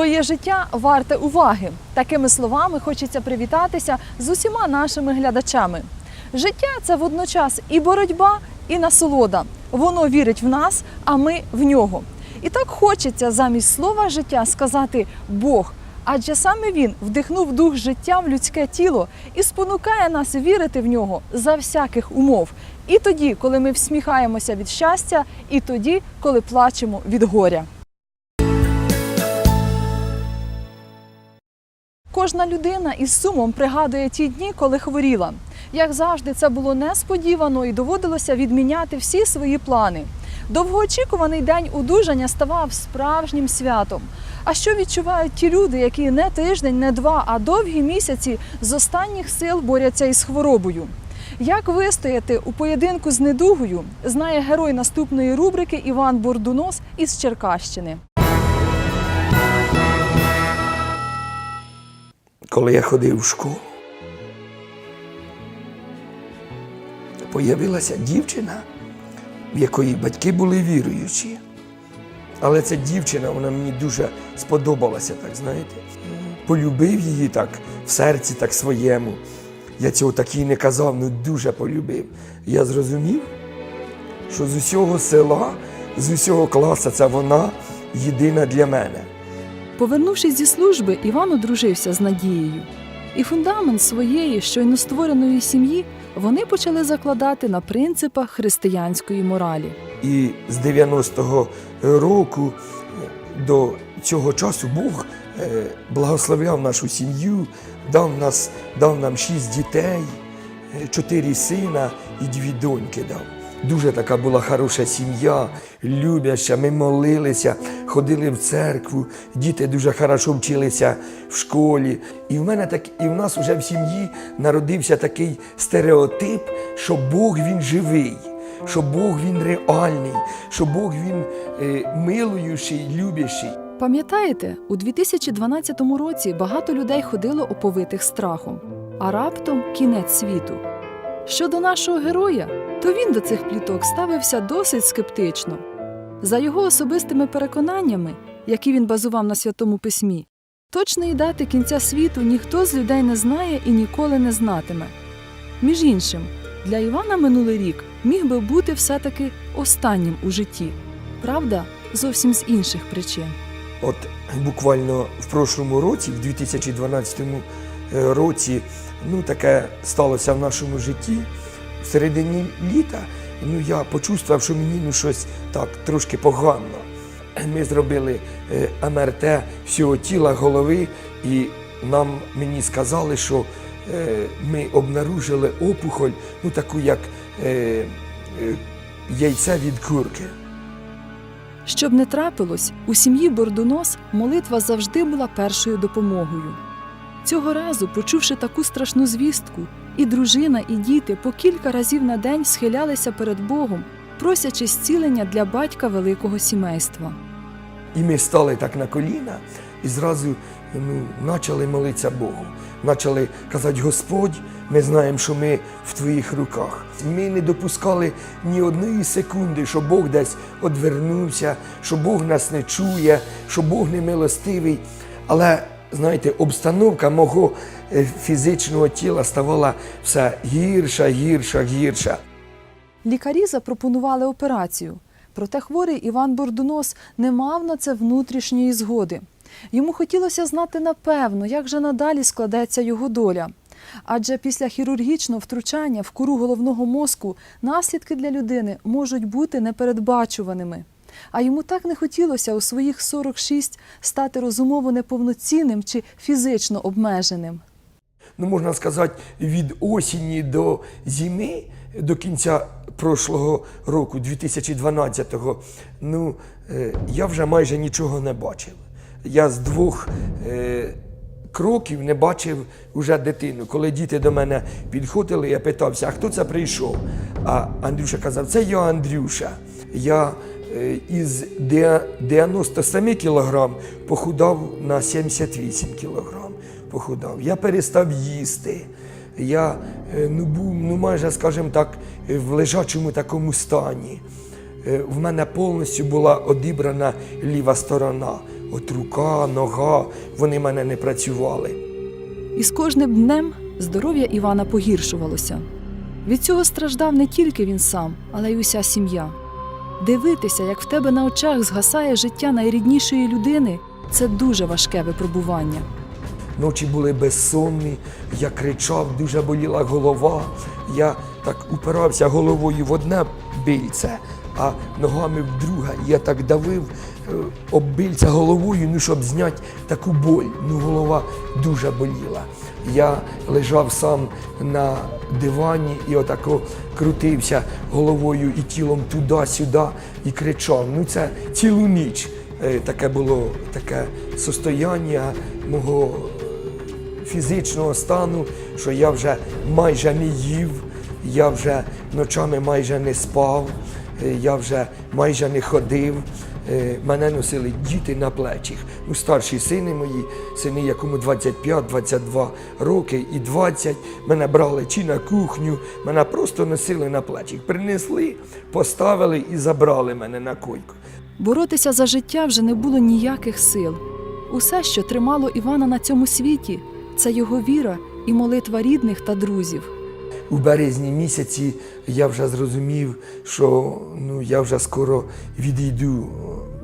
Твоє життя варте уваги. Такими словами хочеться привітатися з усіма нашими глядачами. Життя це водночас і боротьба, і насолода. Воно вірить в нас, а ми в нього. І так хочеться замість слова життя сказати Бог. Адже саме він вдихнув дух життя в людське тіло і спонукає нас вірити в нього за всяких умов. І тоді, коли ми всміхаємося від щастя, і тоді, коли плачемо від горя. Кожна людина із сумом пригадує ті дні, коли хворіла. Як завжди, це було несподівано і доводилося відміняти всі свої плани. Довгоочікуваний день одужання ставав справжнім святом. А що відчувають ті люди, які не тиждень, не два, а довгі місяці з останніх сил борються із хворобою? Як вистояти у поєдинку з недугою, знає герой наступної рубрики Іван Бордунос із Черкащини. Коли я ходив в школу, появилася дівчина, в якої батьки були віруючі. Але ця дівчина, вона мені дуже сподобалася, так знаєте. Полюбив її так в серці, так своєму. Я цього так і не казав, ну дуже полюбив. Я зрозумів, що з усього села, з усього класу це вона єдина для мене. Повернувшись зі служби, Іван одружився з Надією. І фундамент своєї щойно створеної сім'ї вони почали закладати на принципах християнської моралі. І з 90-го року до цього часу Бог е, благословляв нашу сім'ю, дав, нас, дав нам шість дітей, е, чотири сина і дві доньки дав. Дуже така була хороша сім'я, любяща. Ми молилися, ходили в церкву, діти дуже хорошо вчилися в школі. І в мене так, і в нас вже в сім'ї народився такий стереотип, що Бог він живий що Бог він реальний, що Бог він е, милуючий, любящий. Пам'ятаєте, у 2012 році багато людей ходило оповитих страхом, а раптом кінець світу. Щодо нашого героя, то він до цих пліток ставився досить скептично. За його особистими переконаннями, які він базував на святому письмі, точної дати кінця світу ніхто з людей не знає і ніколи не знатиме. Між іншим, для Івана минулий рік міг би бути все-таки останнім у житті. Правда, зовсім з інших причин. От буквально в прошлому році, в 2012 е, році, ну таке сталося в нашому житті. В середині літа ну, я почувствував, що мені ну, щось так трошки погано. Ми зробили е, МРТ всього тіла, голови, і нам мені сказали, що е, ми обнаружили опухоль, ну таку як е, яйце від курки. Щоб не трапилось, у сім'ї Бордунос молитва завжди була першою допомогою. Цього разу, почувши таку страшну звістку, і дружина, і діти по кілька разів на день схилялися перед Богом, просячи зцілення для батька великого сімейства. І ми стали так на коліна і зразу ну, почали молитися Богу. Почали казати, Господь, ми знаємо, що ми в твоїх руках. Ми не допускали ні одної секунди, що Бог десь одвернувся, що Бог нас не чує, що Бог не милостивий. Але знаєте, обстановка мого е, фізичного тіла ставала все гірша, гірша, гірша. Лікарі запропонували операцію, проте хворий Іван Бордунос не мав на це внутрішньої згоди. Йому хотілося знати напевно, як же надалі складеться його доля. Адже після хірургічного втручання в кору головного мозку наслідки для людини можуть бути непередбачуваними. А йому так не хотілося у своїх 46 стати розумово неповноцінним чи фізично обмеженим. ну можна сказати, від осені до зими, до кінця прошлого року, 2012-го, ну, е, я вже майже нічого не бачив. Я з двох е, кроків не бачив уже дитину. Коли діти до мене підходили, я питався, а хто це прийшов? А Андрюша казав, це я Андрюша. Я із 97 кілограм похудав на 78 кілограм. Похудав. Я перестав їсти. Я е, ну, був ну, майже, скажімо так, е, в лежачому такому стані. Е, В мене повністю була одібрана ліва сторона. от рука, нога, вони в мене не працювали. І з кожним днем здоров'я Івана погіршувалося. Від цього страждав не тільки він сам, але й уся сім'я. Дивитися, як в тебе на очах згасає життя найріднішої людини, це дуже важке випробування. Ночі були безсонні, я кричав, дуже боліла голова. Я так упирався головою в одне бильце, а ногами в друге. Я так давив е, об бильце головою, ну, щоб зняти таку боль. Ну, голова дуже боліла. Я лежав сам на дивані і отако крутився головою і тілом туди-сюди і кричав. Ну, це цілу ніч. Е, Таке було таке состояння мого фізичного стану, що я вже майже не їв, я вже ночами майже не спав, е, я вже майже не ходив. Е, Мене носили діти на плечах. Ну, старші сини мої, сини, якому 25-22 роки і 20, мене брали чи на кухню, мене просто носили на плечах. Принесли, поставили і забрали мене на койку. Боротися за життя вже не було ніяких сил. Усе, що тримало Івана на цьому світі, це його віра і молитва рідних та друзів. У березні місяці я вже зрозумів, що ну, я вже скоро відійду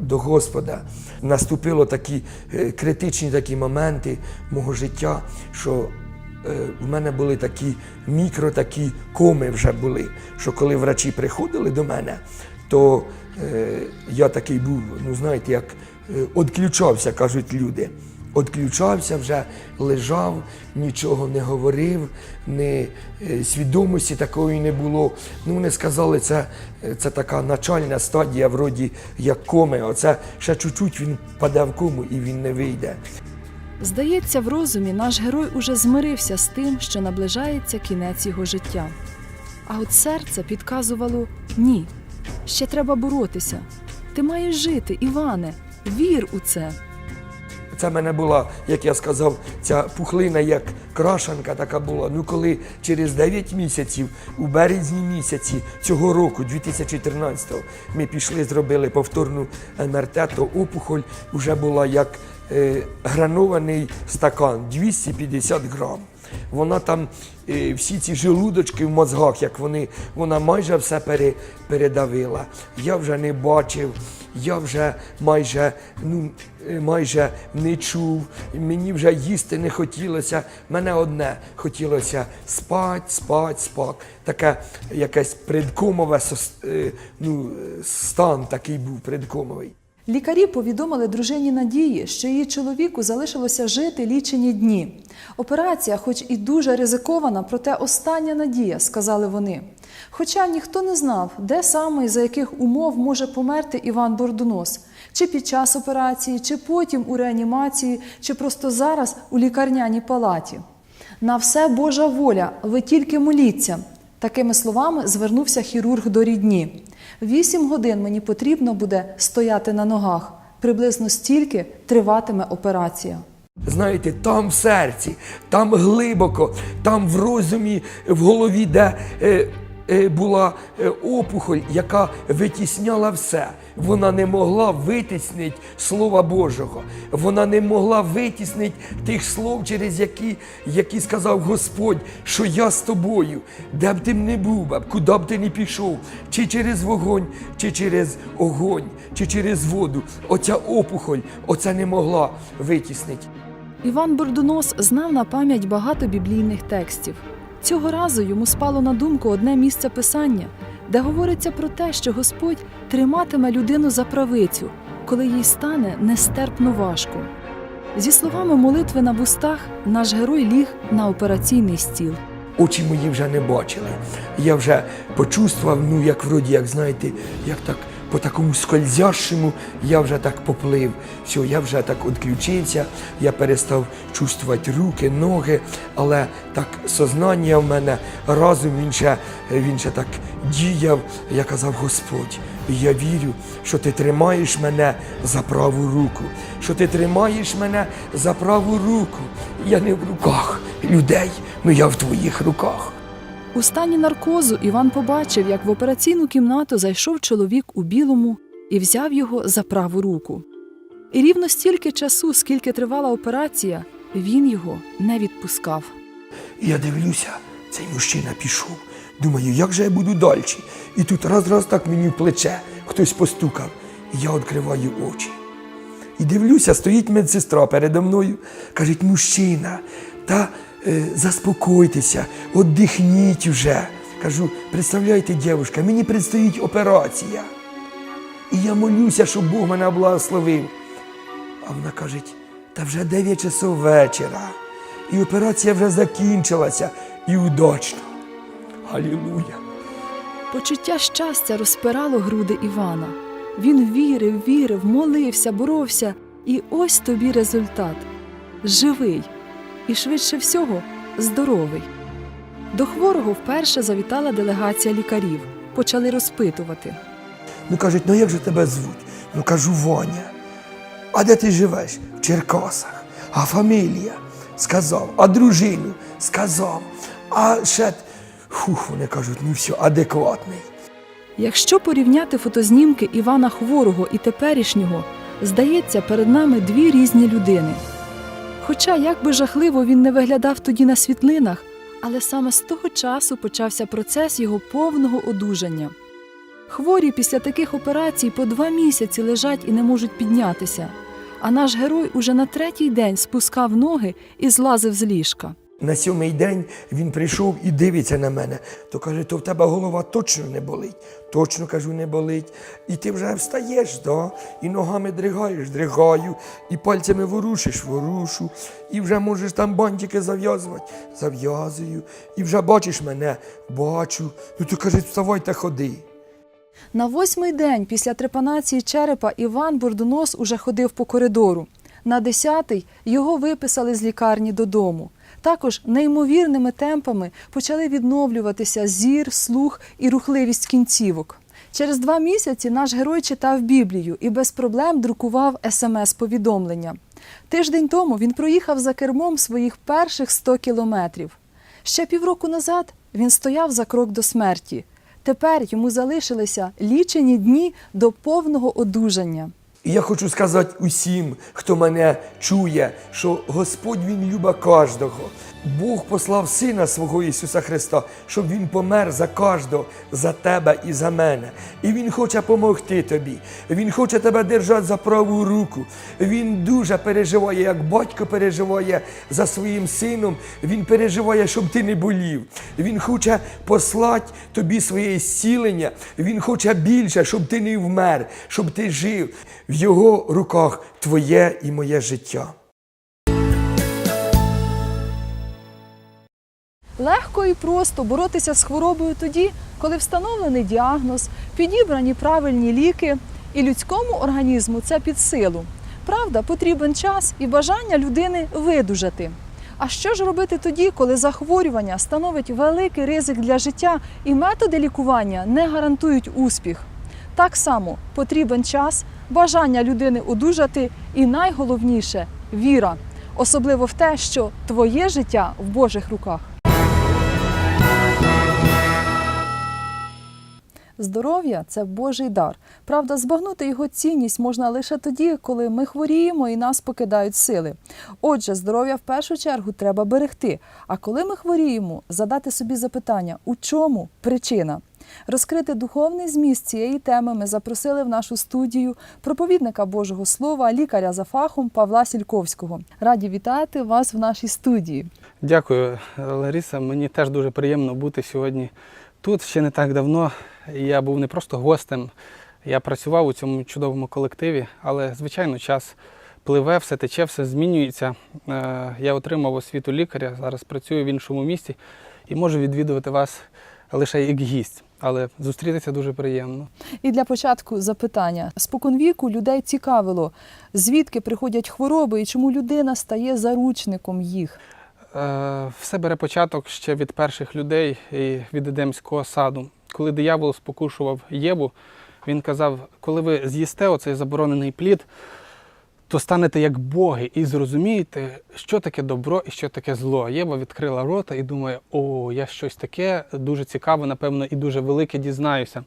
до Господа. Наступило такі е, критичні такі моменти мого життя, що е, в мене були такі мікро такі коми вже були, що коли врачі приходили до мене, то е, я такий був, ну знаєте, як е, відключався, кажуть люди. Отключався вже, лежав, нічого не говорив, не, е, свідомості такої не було. Ну, вони сказали, це, це така начальна стадія, вроді як коми. Оце ще чуть-чуть він паде в кому і він не вийде. Здається, в розумі наш герой уже змирився з тим, що наближається кінець його життя. А от серце підказувало ні, ще треба боротися. Ти маєш жити, Іване, вір у це. Це в мене була, як я сказав, ця пухлина як крашанка така була. Ну коли через 9 місяців, у березні місяці цього року, 2014-го, ми пішли, зробили повторну МРТ, то опухоль вже була як е, гранований стакан 250 грам. Вона там е, всі ці желудочки в мозгах, як вони, вона майже все пере, передавила. Я вже не бачив, я вже майже, ну, е, майже не чув, мені вже їсти не хотілося. Мене одне хотілося спать, спать, спать. Таке якесь предкомове е, ну, стан такий був предкомовий. Лікарі повідомили дружині Надії, що її чоловіку залишилося жити лічені дні. Операція, хоч і дуже ризикована, проте остання надія, сказали вони. Хоча ніхто не знав, де саме і за яких умов може померти Іван Бордонос, чи під час операції, чи потім у реанімації, чи просто зараз у лікарняній палаті. На все Божа воля, ви тільки моліться. Такими словами звернувся хірург до рідні. Вісім годин мені потрібно буде стояти на ногах. Приблизно стільки триватиме операція. Знаєте, там в серці, там глибоко, там в розумі, в голові, де е, була е, опухоль, яка витісняла все. Вона не могла витіснити Слова Божого. Вона не могла витіснити тих слов, через які, які сказав Господь, що я з тобою, де б ти не був, куди б ти не пішов, чи через вогонь, чи через огонь, чи через воду. Оця опухоль, оце не могла витіснити. Іван Бордонос знав на пам'ять багато біблійних текстів. Цього разу йому спало на думку одне місце писання, де говориться про те, що Господь триматиме людину за правицю, коли їй стане нестерпно важко. Зі словами молитви на вустах, наш герой ліг на операційний стіл. очі мої вже не бачили. Я вже почувствував, ну як вроді, як знаєте, як так по такому скользящому я вже так поплив. Все, я вже так відключився, я перестав чувствувати руки, ноги, але так сознання в мене разом він ще, він ще так діяв. Я казав, Господь, я вірю, що ти тримаєш мене за праву руку, що ти тримаєш мене за праву руку. Я не в руках людей, ну я в твоїх руках. У стані наркозу Іван побачив, як в операційну кімнату зайшов чоловік у білому і взяв його за праву руку. І рівно стільки часу, скільки тривала операція, він його не відпускав. Я дивлюся, цей мужчина пішов. Думаю, як же я буду далі? І тут раз-раз так мені в плече хтось постукав. І я відкриваю очі. І дивлюся, стоїть медсестра передо мною. Кажуть, мужчина, та заспокойтеся, віддихніть вже. Кажу, представляєте, дівчинка, мені предстоїть операція. І я молюся, щоб Бог мене благословив. А вона каже, та вже 9 часов вечора. І операція вже закінчилася і удачно. Алілуя. Почуття щастя розпирало груди Івана. Він вірив, вірив, молився, боровся, і ось тобі результат живий і швидше всього здоровий. До хворого вперше завітала делегація лікарів. Почали розпитувати. Ну кажуть, ну як же тебе звуть? Ну кажу, Ваня. А де ти живеш? В Черкасах. А фамілія? Сказав. А дружину? Сказав. А ще. Фух, вони кажуть, ну все, адекватний. Якщо порівняти фотознімки Івана Хворого і теперішнього, здається, перед нами дві різні людини. Хоча, як би жахливо він не виглядав тоді на світлинах, але саме з того часу почався процес його повного одужання. Хворі після таких операцій по два місяці лежать і не можуть піднятися, а наш герой уже на третій день спускав ноги і злазив з ліжка. На сьомий день він прийшов і дивиться на мене. То каже, то в тебе голова точно не болить. Точно кажу, не болить. І ти вже встаєш, да? і ногами дригаєш, дригаю, і пальцями ворушиш, ворушу, і вже можеш там бантики зав'язувати, зав'язую. І вже бачиш мене, бачу. Ну то каже, вставай та ходи. На восьмий день після трепанації черепа Іван Бурдонос уже ходив по коридору. На десятий його виписали з лікарні додому. Також неймовірними темпами почали відновлюватися зір, слух і рухливість кінцівок. Через два місяці наш герой читав Біблію і без проблем друкував смс-повідомлення. Тиждень тому він проїхав за кермом своїх перших 100 кілометрів. Ще півроку назад він стояв за крок до смерті. Тепер йому залишилися лічені дні до повного одужання. І я хочу сказати усім, хто мене чує, що Господь Він люба кожного. Бог послав Сина свого Ісуса Христа, щоб Він помер за кожного, за тебе і за мене. І Він хоче допомогти тобі. Він хоче тебе держати за праву руку. Він дуже переживає, як батько переживає за своїм сином. Він переживає, щоб ти не болів. Він хоче послати тобі своє зцілення. Він хоче більше, щоб ти не вмер, щоб ти жив. Його руках твоє і моє життя. Легко і просто боротися з хворобою тоді, коли встановлений діагноз, підібрані правильні ліки, і людському організму це під силу. Правда, потрібен час і бажання людини видужати. А що ж робити тоді, коли захворювання становить великий ризик для життя і методи лікування не гарантують успіх? Так само потрібен час, бажання людини одужати і найголовніше віра, особливо в те, що твоє життя в Божих руках. Здоров'я це Божий дар. Правда, збагнути його цінність можна лише тоді, коли ми хворіємо і нас покидають сили. Отже, здоров'я в першу чергу треба берегти. А коли ми хворіємо, задати собі запитання, у чому причина? Розкрити духовний зміст цієї теми ми запросили в нашу студію проповідника Божого Слова, лікаря за фахом Павла Сільковського. Раді вітати вас в нашій студії. Дякую, Лариса. Мені теж дуже приємно бути сьогодні тут. Ще не так давно я був не просто гостем, я працював у цьому чудовому колективі, але, звичайно, час пливе, все тече, все змінюється. Е, Я отримав освіту лікаря, зараз працюю в іншому місті і можу відвідувати вас лише як гість. Але зустрітися дуже приємно. І для початку запитання. Споконвіку людей цікавило, звідки приходять хвороби і чому людина стає заручником їх. Е, Все бере початок ще від перших людей і від Едемського саду. Коли диявол спокушував Єву, він казав: коли ви з'їсте оцей заборонений плід, то станете як боги і зрозумієте, що таке добро і що таке зло. Єва відкрила рота і думає, о, я щось таке дуже цікаве, напевно, і дуже велике дізнаюся.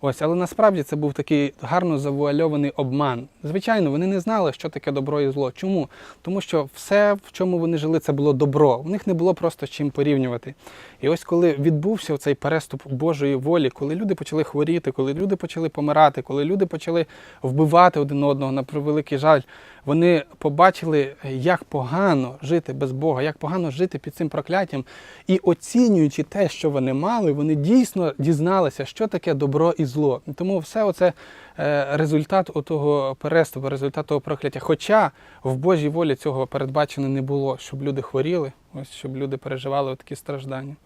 Ось, але насправді це був такий гарно завуальований обман. Звичайно, вони не знали, що таке добро і зло. Чому? Тому що все, в чому вони жили, це було добро. У них не було просто з чим порівнювати. І ось коли відбувся цей переступ Божої волі, коли люди почали хворіти, коли люди почали помирати, коли люди почали вбивати один одного на превеликий жаль, вони побачили, як погано жити без Бога, як погано жити під цим прокляттям. І оцінюючи те, що вони мали, вони дійсно дізналися, що таке добро і зло. Тому все оце е, результат того переступу, результат того прокляття. Хоча в Божій волі цього передбачено не було, щоб люди хворіли, ось щоб люди переживали такі страждання.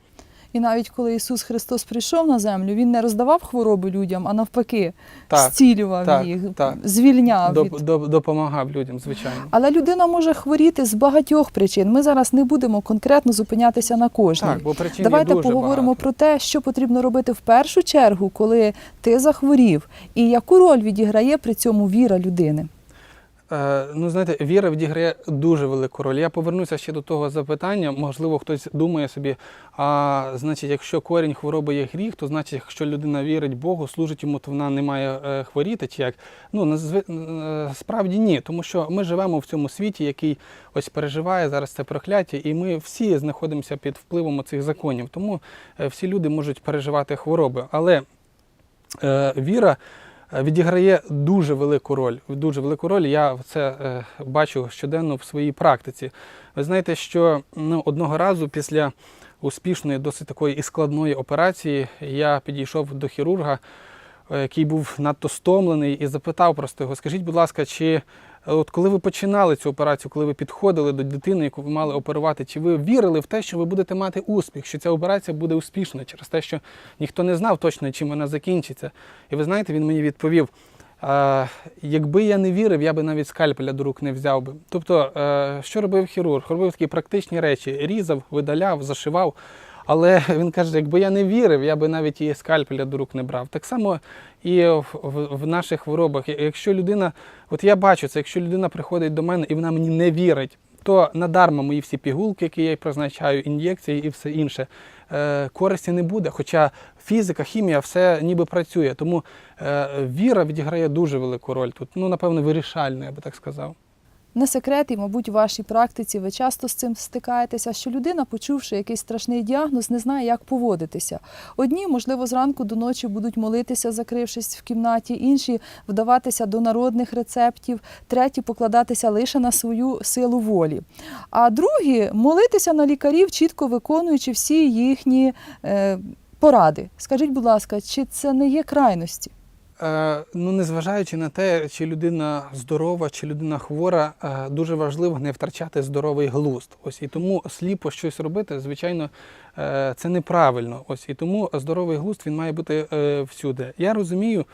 І навіть коли Ісус Христос прийшов на землю, Він не роздавав хвороби людям, а навпаки, Так, зцілював так, їх, так. звільняв Доп, від доп- допомагав людям, звичайно. Але людина може хворіти з багатьох причин. Ми зараз не будемо конкретно зупинятися на кожній. Так, бо причин Давайте дуже поговоримо багато. про те, що потрібно робити в першу чергу, коли ти захворів, і яку роль відіграє при цьому віра людини. Е, ну, знаєте, віра відіграє дуже велику роль. Я повернуся ще до того запитання. Можливо, хтось думає собі, а значить, якщо корінь хвороби є гріх, то значить, якщо людина вірить Богу, служить йому, то вона не має е, хворіти чи як. Ну, е, справді ні, тому що ми живемо в цьому світі, який ось переживає зараз це прокляття, і ми всі знаходимося під впливом цих законів. Тому всі люди можуть переживати хвороби. Але е, віра відіграє дуже велику роль. Дуже велику роль. Я це е, бачу щоденно в своїй практиці. Ви знаєте, що ну, одного разу після успішної, досить такої і складної операції я підійшов до хірурга, е, який був надто стомлений, і запитав просто його: скажіть, будь ласка, чи е, от коли ви починали цю операцію, коли ви підходили до дитини, яку ви мали оперувати, чи ви вірили в те, що ви будете мати успіх, що ця операція буде успішна через те, що ніхто не знав точно, чим вона закінчиться? І ви знаєте, він мені відповів. «А, якби я не вірив, я би навіть скальпеля до рук не взяв би. Тобто, е, що робив хірург? Робив такі практичні речі: різав, видаляв, зашивав. Але він каже, якби я не вірив, я би навіть і скальпеля до рук не брав. Так само і в, в, в наших хворобах. Якщо людина, от я бачу це, якщо людина приходить до мене і вона мені не вірить, то надарма мої всі пігулки, які я їй призначаю, ін'єкції і все інше, е, користі не буде. Хоча фізика, хімія, все ніби працює. Тому е, віра відіграє дуже велику роль тут. Ну, напевно, вирішальну, я би так сказав. Не секрет, і, мабуть, у вашій практиці ви часто з цим стикаєтеся, що людина, почувши якийсь страшний діагноз, не знає, як поводитися. Одні, можливо, зранку до ночі будуть молитися, закрившись в кімнаті, інші вдаватися до народних рецептів, треті покладатися лише на свою силу волі. А другі молитися на лікарів, чітко виконуючи всі їхні е, поради. Скажіть, будь ласка, чи це не є крайності? Е, ну, незважаючи на те, чи людина здорова, чи людина хвора, е, дуже важливо не втрачати здоровий глузд. Ось і тому сліпо щось робити, звичайно, е, це неправильно. Ось і тому здоровий глузд він має бути всюди. Я розумію,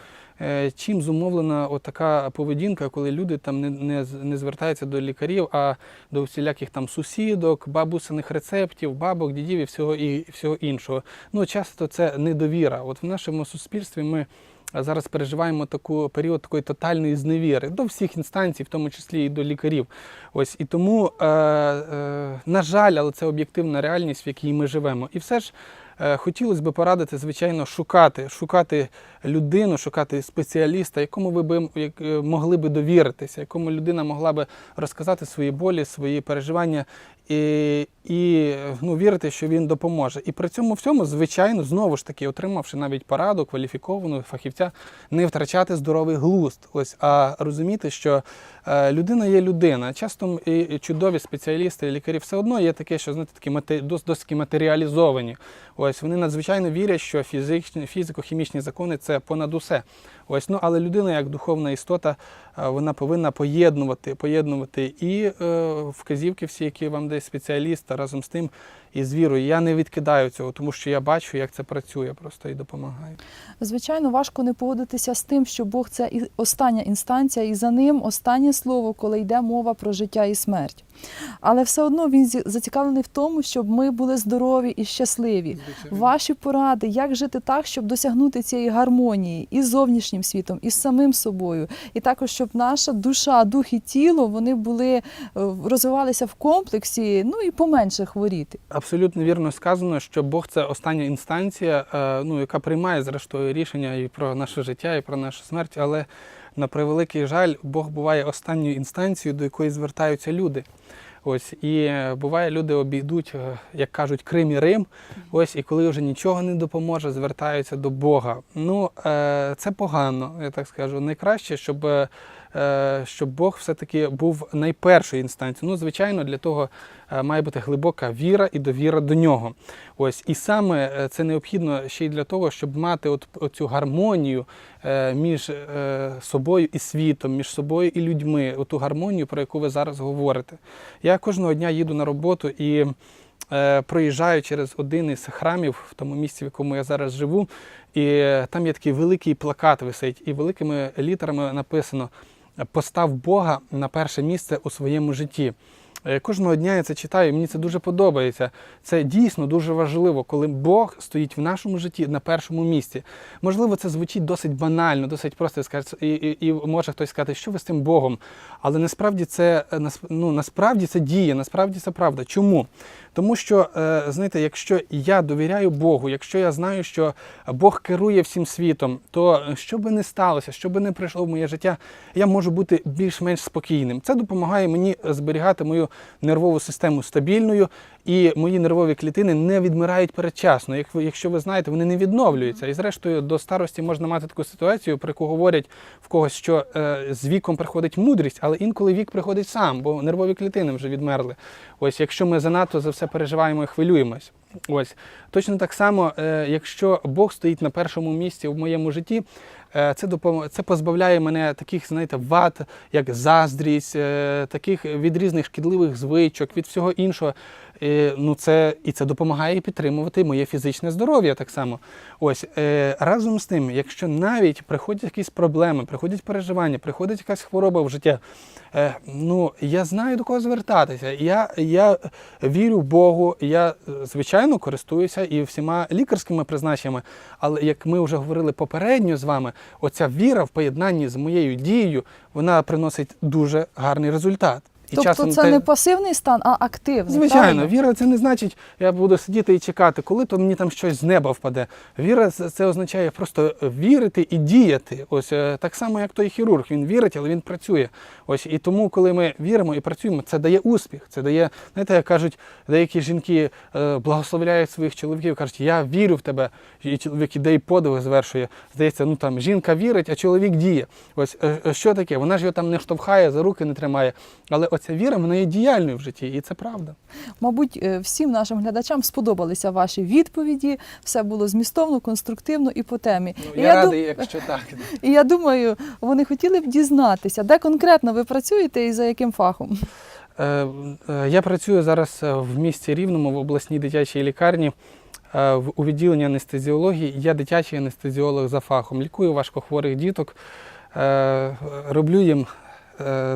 чим зумовлена така поведінка, коли люди там не, не, не звертаються до лікарів, а до всіляких там сусідок, бабусиних рецептів, бабок, дідів і всього і всього іншого. Ну часто це недовіра. От в нашому суспільстві ми. Зараз переживаємо таку період такої тотальної зневіри до всіх інстанцій, в тому числі і до лікарів. Ось і тому, е, е, на жаль, але це об'єктивна реальність, в якій ми живемо. І все ж е, хотілося б порадити, звичайно, шукати, шукати людину, шукати спеціаліста, якому ви би е, могли би довіритися, якому людина могла би розказати свої болі, свої переживання. І, і ну, вірити, що він допоможе. І при цьому всьому, звичайно, знову ж таки, отримавши навіть пораду кваліфікованого фахівця, не втрачати здоровий глузд. Ось, а розуміти, що е, людина є людина. Часто і, чудові спеціалісти, і лікарі все одно є таке, що знаєте, такі дос- досить матеріалізовані. Ось вони надзвичайно вірять, що фізичні, фізико-хімічні закони це понад усе. Ось, ну, але людина, як духовна істота, е, вона повинна поєднувати, поєднувати і е, вказівки, всі, які вам дає спеціаліст, а разом з тим і з вірою. Я не відкидаю цього, тому що я бачу, як це працює, просто і допомагаю. Звичайно, важко не погодитися з тим, що Бог це і остання інстанція, і за ним останнє слово, коли йде мова про життя і смерть. Але все одно він зацікавлений в тому, щоб ми були здорові і щасливі. Ваші поради, як жити так, щоб досягнути цієї гармонії і з зовнішнім світом, і з самим собою. І також, щоб наша душа, дух і тіло вони були е, розвивалися в комплексі, ну і поменше хворіти. Абсолютно вірно сказано, що Бог це остання інстанція, е, ну, яка приймає зрештою рішення і про наше життя, і про нашу смерть. Але на превеликий жаль, Бог буває останньою інстанцією, до якої звертаються люди. Ось і е, буває, люди обійдуть, е, як кажуть, Крим і Рим. Ось і коли вже нічого не допоможе, звертаються до Бога. Ну це погано, я так скажу. Найкраще, щоб, щоб Бог все-таки був найпершою інстанцією. Ну, звичайно, для того е, має бути глибока віра і довіра до нього. Ось і саме е, це необхідно ще й для того, щоб мати от, оцю гармонію е, між е, собою і світом, між собою і людьми, оту гармонію, про яку ви зараз говорите. Я кожного дня їду на роботу і е, проїжджаю через один із храмів в тому місці, в якому я зараз живу, і е, там є такий великий плакат висить, і великими літерами написано Постав Бога на перше місце у своєму житті. Е, Кожного дня я це читаю, і мені це дуже подобається. Це дійсно дуже важливо, коли Бог стоїть в нашому житті на першому місці. Можливо, це звучить досить банально, досить просто і, і, і може хтось сказати, що ви з тим Богом. Але насправді це е, ну, насправді це діє, насправді це правда. Чому? Тому що, е, знаєте, якщо я довіряю Богу, якщо я знаю, що Бог керує всім світом, то що би не сталося, що би не прийшло в моє життя, я можу бути більш-менш спокійним. Це допомагає мені зберігати мою нервову систему стабільною, і мої нервові клітини не відмирають передчасно. Як ви, якщо ви знаєте, вони не відновлюються. І зрештою до старості можна мати таку ситуацію, про яку говорять в когось, що е, з віком приходить мудрість, але інколи вік приходить сам, бо нервові клітини вже відмерли. Ось якщо ми занадто за все переживаємо і хвилюємось. Ось точно так само, е, якщо Бог стоїть на першому місці в моєму житті, е, це допом... це позбавляє мене таких, знаєте, вад, як заздрість, е, таких від різних шкідливих звичок, від всього іншого. Е, Ну, це і це допомагає підтримувати моє фізичне здоров'я так само. Ось е, разом з тим, якщо навіть приходять якісь проблеми, приходять переживання, приходить якась хвороба в життя, е, ну я знаю до кого звертатися. Я, я вірю в Богу, я звичайно користуюся і всіма лікарськими призначеннями. Але як ми вже говорили попередньо з вами, оця віра в поєднанні з моєю дією, вона приносить дуже гарний результат. І тобто це те- не пасивний стан, а активний. Звичайно, правильно? віра це не значить, я буду сидіти і чекати, коли то мені там щось з неба впаде. Віра це означає просто вірити і діяти. Ось е, так само, як той хірург. Він вірить, але він працює. Ось і тому, коли ми віримо і працюємо, це дає успіх. Це дає, знаєте, як кажуть, деякі жінки е, благословляють своїх чоловіків, кажуть, я вірю в тебе. І чоловік іде і подвиг звершує. Здається, ну там жінка вірить, а чоловік діє. Ось е, що таке? Вона ж його там не штовхає, за руки не тримає. Але оця віра вона є діяльною в житті, і це правда. Мабуть, е, всім нашим глядачам сподобалися ваші відповіді. Все було змістовно, конструктивно і по темі. Ну, я, ду- радий, якщо так. І я думаю, вони хотіли б дізнатися, де конкретно ви працюєте і за яким фахом. Е, е, Я працюю зараз в місті Рівному в обласній дитячій лікарні у відділенні анестезіології. Я дитячий анестезіолог за фахом. Лікую важкохворих діток, роблю їм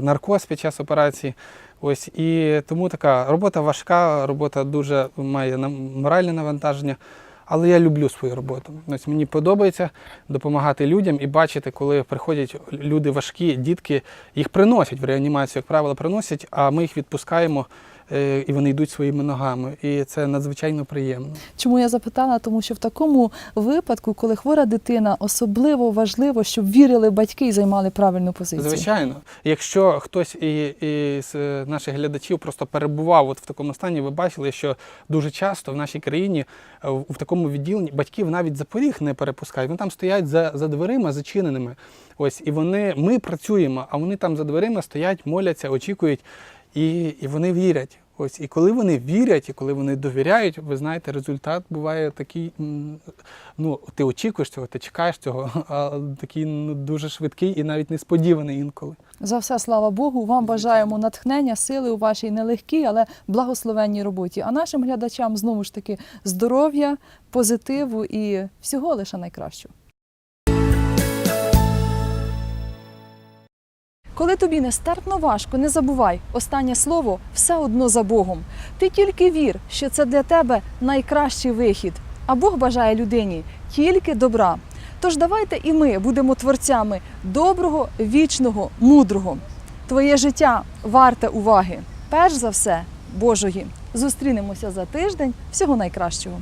наркоз під час операції. Ось і тому така робота важка, робота дуже має моральне навантаження. Але я люблю свою роботу. Ось мені подобається допомагати людям і бачити, коли приходять люди важкі, дітки, їх приносять в реанімацію, як правило, приносять, а ми їх відпускаємо е, і вони йдуть своїми ногами. І це надзвичайно приємно. Чому я запитала? Тому що в такому випадку, коли хвора дитина, особливо важливо, щоб вірили батьки і займали правильну позицію. Звичайно, якщо хтось і, і з е, наших глядачів просто перебував от в такому стані, ви бачили, що дуже часто в нашій країні е, в в такому відділенні батьків навіть за поріг не перепускають. Вони там стоять за, за дверима зачиненими. Ось і вони, ми працюємо, а вони там за дверима стоять, моляться, очікують, і, і вони вірять. Ось і коли вони вірять, і коли вони довіряють, ви знаєте, результат буває такий. Ну, ти очікуєш цього, ти чекаєш цього, а такий ну, дуже швидкий і навіть несподіваний інколи. За все, слава Богу, вам бажаємо натхнення, сили у вашій нелегкій, але благословенній роботі. А нашим глядачам знову ж таки здоров'я, позитиву і всього лише найкращого. Коли тобі нестерпно важко, не забувай, останнє слово все одно за Богом. Ти тільки вір, що це для тебе найкращий вихід, а Бог бажає людині тільки добра. Тож давайте і ми будемо творцями доброго, вічного, мудрого. Твоє життя варте уваги. Перш за все, Божої. Зустрінемося за тиждень. Всього найкращого.